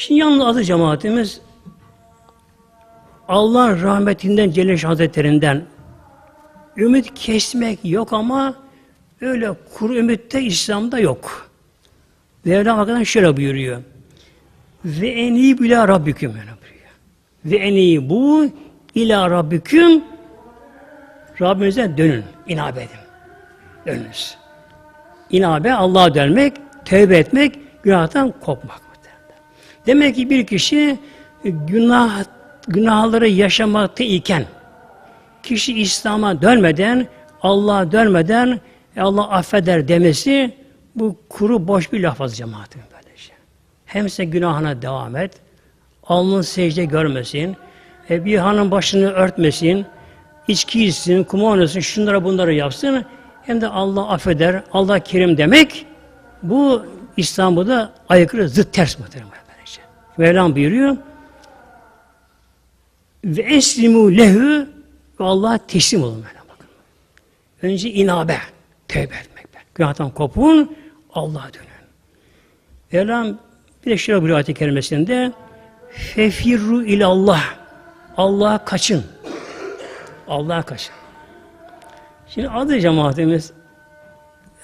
Şimdi yalnız adı cemaatimiz Allah rahmetinden Celle Hazretlerinden ümit kesmek yok ama öyle kuru ümitte İslam'da yok. Mevlam hakikaten şöyle buyuruyor. Ve en iyi bila Rabbiküm. Ve en iyi bu ila Rabbiküm Rabbinize dönün, inabe edin. Dönünüz. İnabe Allah'a dönmek, tövbe etmek, günahtan kopmak. Demek ki bir kişi günah günahları yaşamakta iken kişi İslam'a dönmeden, Allah'a dönmeden "E, Allah affeder demesi bu kuru boş bir laf az cemaatin böylece. Hem sen günahına devam et, alnın secde görmesin, e, bir hanın başını örtmesin, içki içsin, kumar oynasın, şunlara bunları yapsın, hem de Allah affeder, Allah kerim demek, bu İstanbul'da aykırı, zıt ters muhtemelen. Mevlam buyuruyor, ve eslimu lehu ve Allah'a teslim olun böyle bakın. Önce inabe, tevbe etmek. Günahtan kopun, Allah'a dönün. Mevlam bir de şöyle bir ayet-i kerimesinde fefirru ilallah Allah'a kaçın. Allah'a kaçın. Şimdi adı cemaatimiz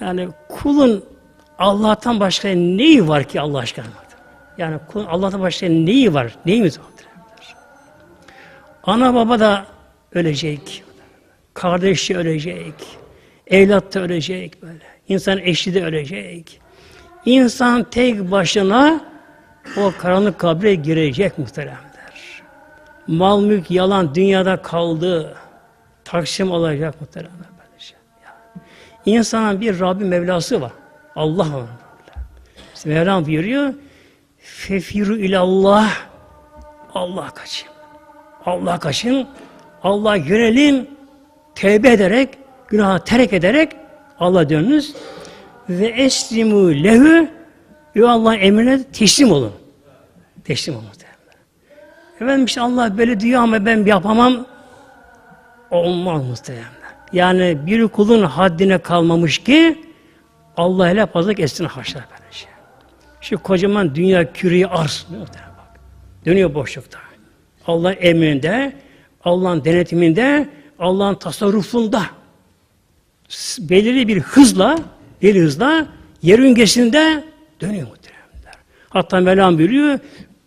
yani kulun Allah'tan başka neyi var ki Allah aşkına? Yani Allah'tan başka neyi var? Neyimiz vardır? Ana baba da ölecek. Kardeş de ölecek. Evlat da ölecek böyle. İnsan eşi de ölecek. İnsan tek başına o karanlık kabre girecek muhteremler. Mal mülk yalan dünyada kaldı. Taksim olacak muhteremler. İnsanın bir Rabbi Mevlası var. Allah var. Mevlam buyuruyor. Fefiru ilallah. Allah kaçın. Allah'a kaçın, Allah'a yönelin, tevbe ederek, günahı terk ederek Allah dönünüz ve eslimu lehu ve Allah emrine teslim olun. Teslim olun. Efendim işte Allah böyle diyor ama ben yapamam. Olmaz muhtemelen. Yani bir kulun haddine kalmamış ki Allah ile fazla esine haşlar böylece. Şu kocaman dünya küreyi arz. Dönüyor boşlukta. Allah'ın emrinde, Allah'ın denetiminde, Allah'ın tasarrufunda belirli bir hızla, bir hızla yörüngesinde dönüyor muhteremler. Hatta Mevlam buyuruyor,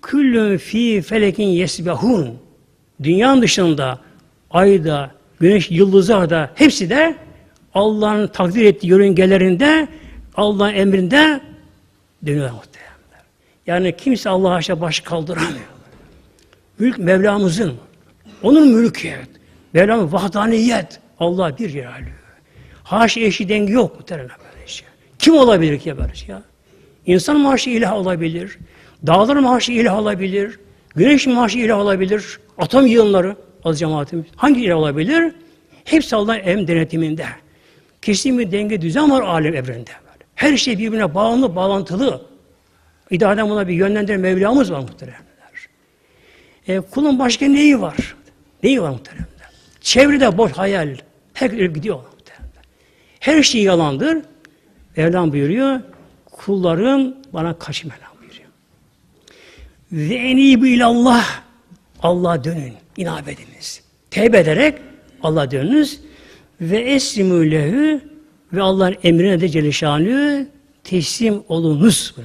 küllün fi felekin yesbehun. Dünyanın dışında, ayda, güneş, yıldızlarda hepsi de Allah'ın takdir ettiği yörüngelerinde, Allah'ın emrinde dönüyor muhteremler. Yani kimse Allah'a aşağı baş kaldıramıyor. Mülk Mevlamızın. Onun mülkiyet. Mevlamın vahdaniyet. Allah bir yer Haşi eşi dengi yok muhtemelen böyle şey. Kim olabilir ki böyle şey? İnsan maaşı ilah olabilir. Dağlar maaşı ilah olabilir. Güneş maaşı ilah olabilir. Atom yığınları az cemaatimiz. Hangi ilah olabilir? Hepsi Allah'ın em denetiminde. Kesin bir denge düzen var alem evrende. Her şey birbirine bağımlı, bağlantılı. İdareden buna bir yönlendiren Mevlamız var muhtemelen. E, kulun başka neyi var? Neyi var muhteremler? Çevrede boş hayal. Her gidiyor muhteremler. Her şey yalandır. Mevlam buyuruyor. Kullarım bana kaçın Mevlam buyuruyor. Ve enibu ilallah. Allah'a dönün. İnabe ediniz. Tevbe ederek Allah'a dönünüz. Ve eslimü lehu ve Allah'ın emrine de Celle teslim olunuz.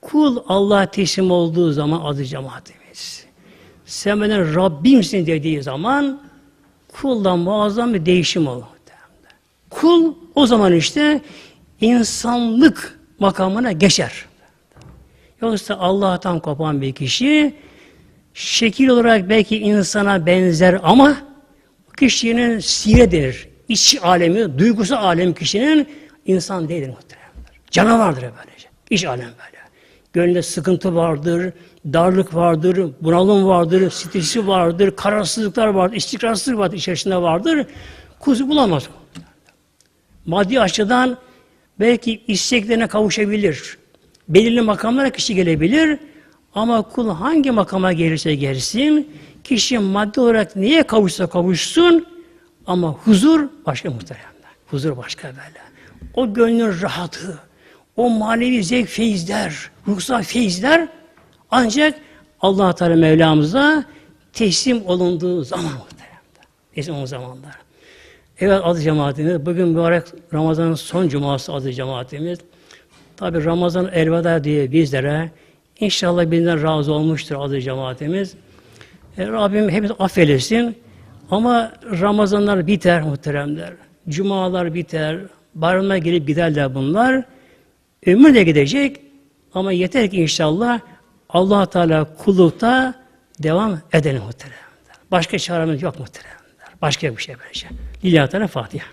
Kul Allah'a teslim olduğu zaman adı cemaati sen benden Rabbimsin dediği zaman kuldan muazzam bir değişim olur. Kul o zaman işte insanlık makamına geçer. Yoksa Allah'tan kopan bir kişi şekil olarak belki insana benzer ama kişinin sire denir. İç alemi, duygusu alem kişinin insan değildir muhtemelen. Canavardır böylece. İç alem böyle. Gönlünde sıkıntı vardır, darlık vardır, bunalım vardır, stresi vardır, kararsızlıklar vardır, istikrarsızlık vardır, içerisinde vardır. Kuzu bulamaz. Maddi açıdan belki isteklerine kavuşabilir. Belirli makamlara kişi gelebilir. Ama kul hangi makama gelirse gelsin, kişi maddi olarak niye kavuşsa kavuşsun, ama huzur başka muhteremler. Huzur başka böyle. O gönlün rahatı, o manevi zevk feyizler, ruhsal feyizler Ancak allah Teala Mevlamıza teslim olunduğu zaman muhteremler. Teslim olunduğu zamanlar. Evet adı cemaatimiz. Bugün mübarek Ramazan'ın son cuması adı cemaatimiz. Tabi Ramazan elveda diye bizlere inşallah bizden razı olmuştur adı cemaatimiz. E, Rabbim hepimiz affeylesin. Ama Ramazanlar biter muhteremler. Cumalar biter. Bayramlar gelip giderler bunlar. Ömür de gidecek. Ama yeter ki inşallah allah Teala kullukta devam edelim muhteremler. Başka çaremiz yok muhteremler. Başka bir şey böyle şey. Lillahi Teala Fatiha.